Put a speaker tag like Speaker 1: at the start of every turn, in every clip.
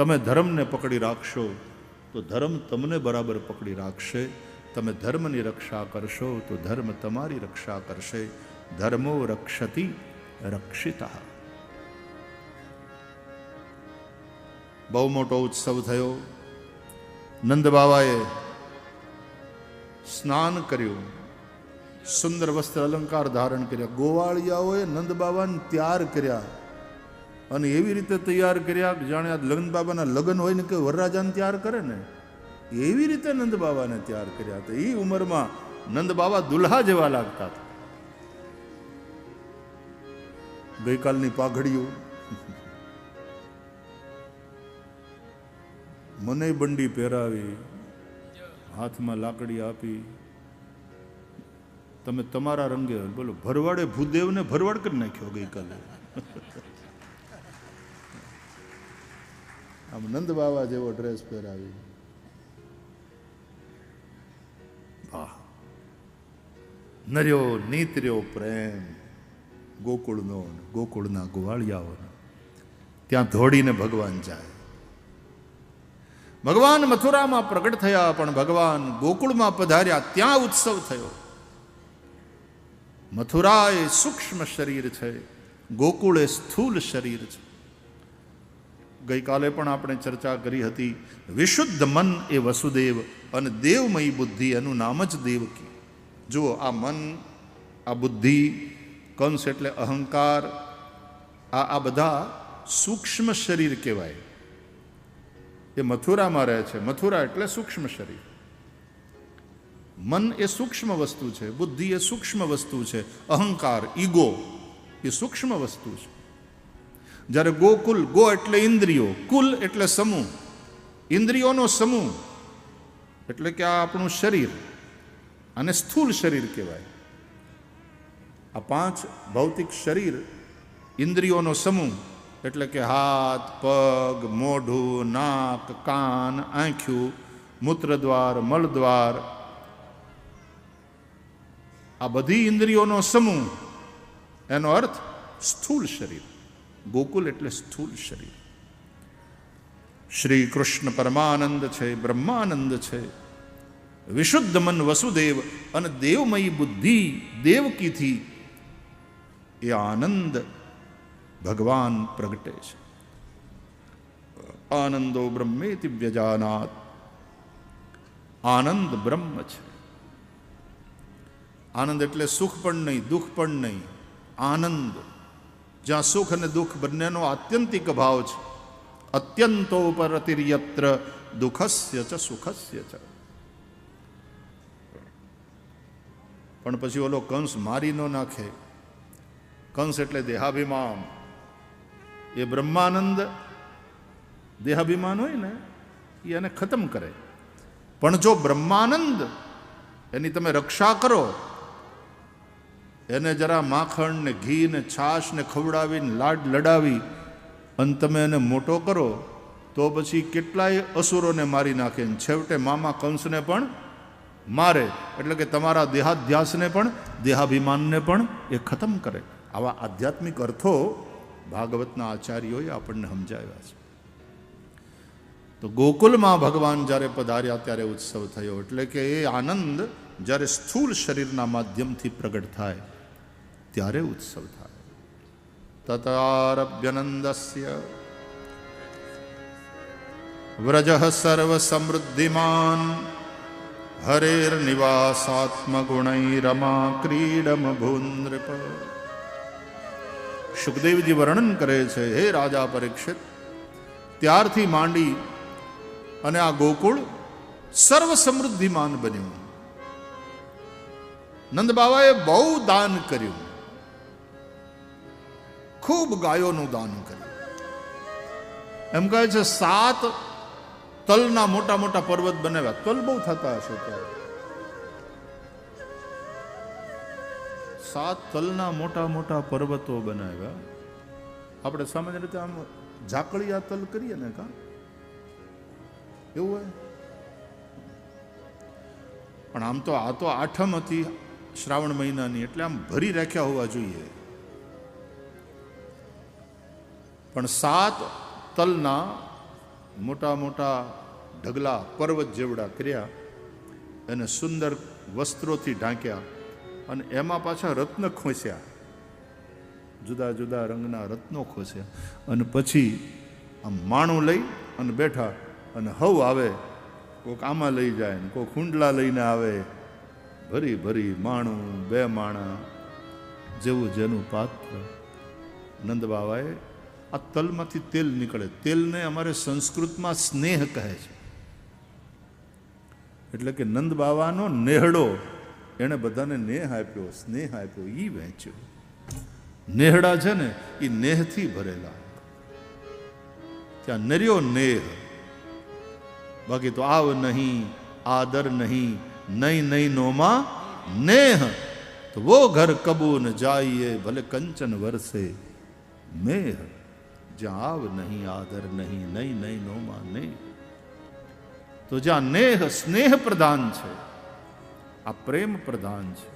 Speaker 1: તમે ધર્મને પકડી રાખશો, તો ધર્મ તમને બરાબર પકડી રાખશે. તમે ધર્મની રક્ષા કરશો, તો ધર્મ તમારી રક્ષા કરશે. ધર્મો રક્ષતિ રક્ષિતા. બહુ મોટો ઉત્સવ થયો. નંદ બાબાએ સ્નાન કર્યું. સુંદર વસ્ત્ર અલંકાર ધારણ કર્યા. ગોવાળિયાઓએ નંદ બાબાને ત્યાર કર્યા. અને એવી રીતે તૈયાર કર્યા. જાણે આ લગ્ન બાબાના લગ્ન હોય ને કે વરરાજાને તૈયાર કરે ને, એવી રીતે નંદ બાબાને તૈયાર કર્યા હતા. એ ઉંમરમાં નંદ બાબા દુલ્હા જેવા લાગતા હતા. ગઈકાલની પાઘડીઓ. મને બંડી પહેરાવી, હાથમાં લાકડી આપી. તમે તમારા રંગે, બોલો, ભરવાડે ભૂદેવને ભરવાડ કરી નાખ્યો ગઈકાલે. આમ નંદ બાબા જેવો ડ્રેસ પહેરાવી. વાહ. નર્યો નીતર્યો પ્રેમ. ગોકુળનો ગોકુળના ગોવાળિયાઓનો ત્યાં ધોડીને ભગવાન જાય. ભગવાન મથુરામાં પ્રગટ થયા, પણ ભગવાન ગોકુળમાં પધાર્યા, ત્યાં ઉત્સવ થયો. મથુરા એ સૂક્ષ્મ શરીર છે, ગોકુળ એ સ્થૂલ શરીર છે. ગઈકાલે પણ આપણે ચર્ચા કરી હતી, વિશુદ્ધ મન એ વસુદેવ અને દેવમયી બુદ્ધિ એનું નામ જ દેવકી. જુઓ, આ મન, આ બુદ્ધિ, કંસ એટલે અહંકાર, આ આ બધા સૂક્ષ્મ શરીર કહેવાય. એ મથુરામાં રહે છે. મથુરા એટલે સૂક્ષ્મ શરીર. મન એ સૂક્ષ્મ વસ્તુ છે. બુદ્ધિ એ સૂક્ષ્મ વસ્તુ છે. અહંકાર, ઈગો, એ સૂક્ષ્મ વસ્તુ છે. જ્યારે ગોકુલ, ગો એટલે ઇન્દ્રિયો, કુલ એટલે સમૂહ. ઇન્દ્રિયોનો સમૂહ એટલે કે આ આપણું શરીર અને સ્થૂલ શરીર કહેવાય. આ પાંચ ભૌતિક શરીર ઇન્દ્રિયોનો સમૂહ એટલે કે હાથ, પગ, મોઢું, નાક, કાન, આંખ્યું, મૂત્રદ્વાર મળદ્વાર આ બધી ઇન્દ્રિયોનો સમૂહ એનો અર્થ સ્થૂલ શરીર. ગોકુલ એટલે સ્થૂલ શરીર. શ્રી કૃષ્ણ પરમાનંદ છે, બ્રહ્માનંદ છે, વિશુદ્ધ મન વસુદેવ અને દેવમયી બુદ્ધિ દેવકીથી એ આનંદ ભગવાન પ્રગટે છે. આનંદો બ્રહ્મેતિ વ્યજાનાત. આનંદ બ્રહ્મ છે. આનંદ એટલે સુખ પણ નહીં, દુઃખ પણ નહીં, આનંદ. જ્યાં સુખ અને દુઃખ બંનેનો આત્યંતિક ભાવ છે. અત્યંતો પરતિર્યત્ર દુઃખસ્ય ચ, સુખસ્ય ચ. પણ પછી ઓલો કંસ મારી ન નાખે. કંસ એટલે દેહાભિમાન. એ બ્રહ્માનંદ દેહાભિમાન હોય ને, એ એને ખતમ કરે. પણ જો બ્રહ્માનંદ, એની તમે રક્ષા કરો એને જરા માખણ ને ઘી ને છાશ ને ખવડાવીને લાડ લડાવી અને તમે એને મોટો કરો, તો પછી કેટલાય અસુરોને મારી નાખે ને છેવટે મામા કંસને પણ મારે. એટલે કે તમારા દેહાધ્યાસને પણ, દેહાભિમાનને પણ એ ખતમ કરે. આવા આધ્યાત્મિક અર્થો ભાગવતના આચાર્યોએ આપણને સમજાવ્યા છે. તો ગોકુલમાં ભગવાન જ્યારે પધાર્યા ત્યારે ઉત્સવ થયો. એટલે કે એ આનંદ જ્યારે સ્થૂળ શરીરના માધ્યમથી પ્રગટ થાય. ત્યારે ઉત્સવ થાય. તતારભ્યનંદસ્ય. વ્રજ સર્વ સમૃદ્ધિમાન હરેર્નિવાસાત્મગુણૈરમા ક્રીડમ ભૂન્દ્રપ સુખદેવજી વર્ણન કરે છે, હે રાજા પરીક્ષિત, ત્યારથી માંડી અને આ ગોકુળ સર્વ સમૃદ્ધિમાન બન્યું. નંદ બાબાએ બહુ દાન કર્યું. ખૂબ ગાયોનું દાન કર્યું. એમ કહે છે, સાત તલના મોટા મોટા પર્વત બનાવ્યા. તલ બહુ થતા હશે ત્યારે. સાત તલના મોટા મોટા પર્વતો બનાવ્યા. આપણે સામાન્ય રીતે આમ ઝાકળિયા તલ કરીએ ને કા? એવું હોય? પણ આમ તો આ તો આઠમ હતી શ્રાવણ મહિનાની, એટલે આમ ભરી રાખ્યા હોવા જોઈએ. પણ સાત તલના મોટા મોટા ઢગલા પર્વત જેવડા કર્યા એને સુંદર વસ્ત્રોથી ઢાંક્યા અને એમાં પાછા રત્ન ખોસ્યા. જુદા જુદા રંગના રત્નો ખોસ્યા અને પછી આમ માણું લઈ અને બેઠા અને હવ આવે કોઈક આમાં લઈ જાય ને કોઈ હુંડલા લઈને આવે. ભરી ભરી માણું, બે માણા, જેવું જેનું પાત્ર નંદ બાબાએ આ તલમાંથી તેલ નીકળે. તેલને અમારે સંસ્કૃતમાં સ્નેહ કહે છે. એટલે કે નંદ બાવાનો નેહડો એણે બધાને નેહ આપ્યો, સ્નેહ આપ્યો એ વહેંચ્યો. નેહડા છે ને એ નેહથી ભરેલા. ત્યાં નર્યો નેહ. બાકી તો આવ નહીં, આદર નહીં નહીં નહીં નોમાં નેહ. તો વો ઘર કબૂન જાઈએ, ભલે કંચન વરસે મેહ. જ્યાં આવ નહીં, આદર નહીં નહીં નહીં નોમાં માને. તો જ્યાં નેહ, સ્નેહ પ્રધાન છે, આ પ્રેમ પ્રધાન છે.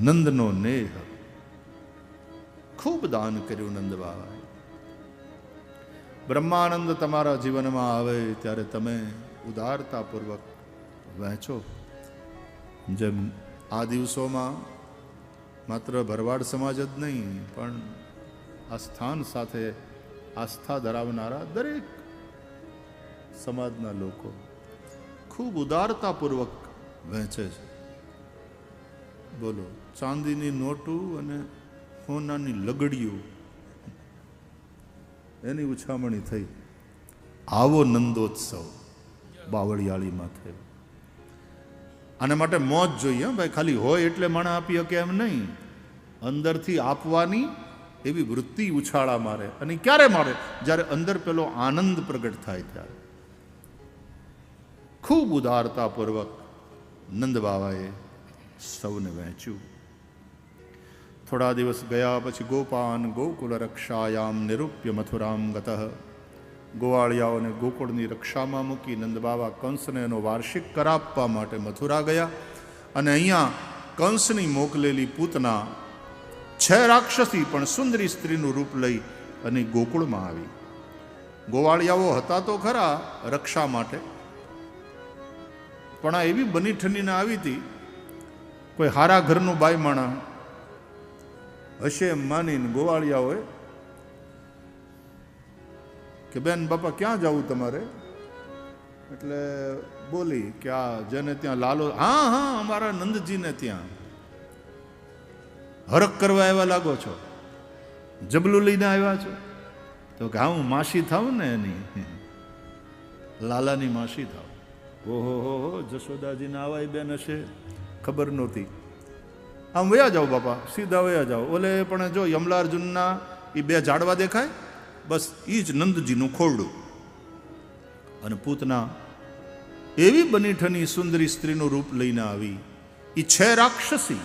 Speaker 1: નંદનો નેહ, ખૂબ દાન કર્યું નંદ બાબાએ બ્રહ્માનંદ તમારા જીવનમાં આવે ત્યારે તમે ઉદારતાપૂર્વક વહેંચો. જેમ આ દિવસોમાં માત્ર ભરવાડ સમાજ જ નહીં, પણ આ સ્થાન સાથે આસ્થા ધરાવનારા દરેક સમાજના લોકો ખૂબ ઉદારતાપૂર્વક વહેંચે છે. બોલો, ચાંદીની નોટું અને સોનાની લગડીઓ. એની ઉછામણી થઈ. આવો નંદોત્સવ બાવળિયાળીમાં થયો. આના માટે મોજ જોઈએ ભાઈ, ખાલી હોય એટલે માણા આપી શકે એમ નહીં. અંદરથી આપવાની એવી વૃત્તિ ઉછાળા મારે અને ક્યારે મારે? જ્યારે અંદર પેલો આનંદ પ્રગટ થાય ત્યારે. ખૂબ ઉદારતાપૂર્વક નંદ બાબાએ સૌને વહેંચ્યું. થોડા દિવસ ગયા પછી ગોપાન ગોકુલ રક્ષાયામ નિરૂપ્ય મથુરામ ગત. ગોવાળિયાઓને ગોકુળની રક્ષામાં મૂકી નંદબાબા કંસને એનો વાર્ષિક કરાપવા માટે મથુરા ગયા અને અહીંયા કંસની મોકલેલી પૂતના છે રાક્ષસી, પણ સુંદરી સ્ત્રીનું રૂપ લઈ અને ગોકુળમાં આવી. ગોવાળિયાઓ હતા તો ખરા રક્ષા માટે. પણ આ એવી બની ઠનીને આવી હતી, કોઈ હારા ઘરનું બાઈ માણા હશે એમ માનીને ગોવાળિયાઓએ કે, બેન, બાપા, ક્યાં જવું તમારે? એટલે બોલી કે, આ જેને ત્યાં લાલો, હા હા, અમારા નંદજીને ત્યાં. હરક કરવા આવ્યા લાગો છો? જબલું લઈને આવ્યા છો? તો કે હા, હું માસી થાઉં ને એની. લાલાની માસી થાવ ઓહો, હો હો, જશોદાજીને આવાય બેન હશે. ખબર નહોતી. આમ વયા જાઓ બાપા, સીધા વયા જાઓ. ઓલે પણ જો યમલાર્જુનના એ બે ઝાડવા દેખાય? બસ એ જ નંદજીનું ખોરડું. અને પૂતના એવી બનીઠની સુંદરી સ્ત્રીનું રૂપ લઈને આવી. એ છે રાક્ષસી.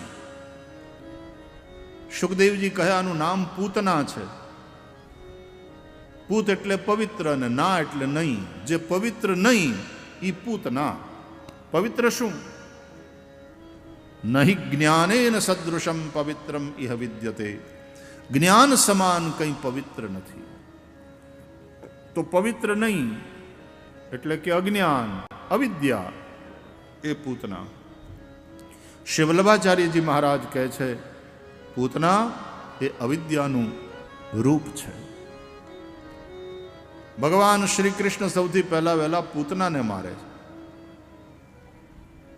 Speaker 1: સુખદેવજી કહે આનું નામ પૂતના છે. પૂત એટલે પવિત્ર અને ના એટલે નહીં. જે પવિત્ર નહીં એ પૂતના પવિત્ર શું? નહીં જ્ઞાનેન સદૃશમ પવિત્રમ ઇહ વિદ્યતે. જ્ઞાન સમાન કંઈ પવિત્ર નથી. તો પવિત્ર નહીં એટલે કે અજ્ઞાન, અવિદ્યા, એ પૂતના. શિવલ્ભાચાર્યજી મહારાજ કહે છે પૂતના એ અવિદ્યાનું રૂપ છે. ભગવાન શ્રી કૃષ્ણ સૌથી પહેલા વહેલા પૂતનાને મારે છે.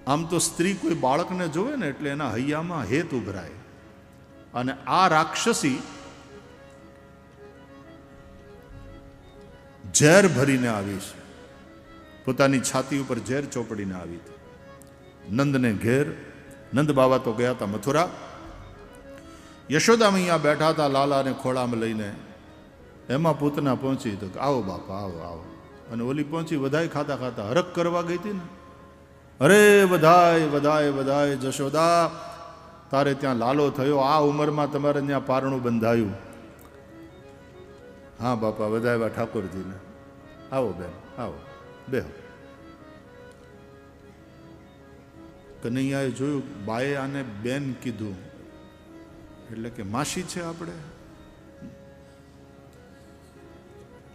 Speaker 1: આમ તો સ્ત્રી કોઈ બાળકને જોવે ને એટલે એના હૈયામાં હેત ઉભરાય. અને આ રાક્ષસી ઝેર ભરીને આવી છે. પોતાની છાતી ઉપર ઝેર ચોપડીને આવી હતી. નંદને ઘેર, નંદ બાબા તો ગયા હતા મથુરા યશોદા અહીંયા બેઠા હતા લાલાને ખોળામાં લઈને. એમાં પૂતના પહોંચી તો આવો બાપા, આવો આવો. અને ઓલી પહોંચી વધાય ખાતા ખાતા હરક કરવા ગઈ હતી ને. અરે વધાય વધાય વધાય જશોદા, તારે ત્યાં લાલો થયો, આ ઉંમરમાં તમારે ત્યાં પારણું બંધાયું. હા બાપા, વધાવ્યા ઠાકોરજીને. આવો બેન, આવો, બેહો. કનૈયાએ જોયું, બાએ આને બેન કીધું. એટલે કે માસી છે આપણે.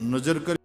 Speaker 1: નજર કરી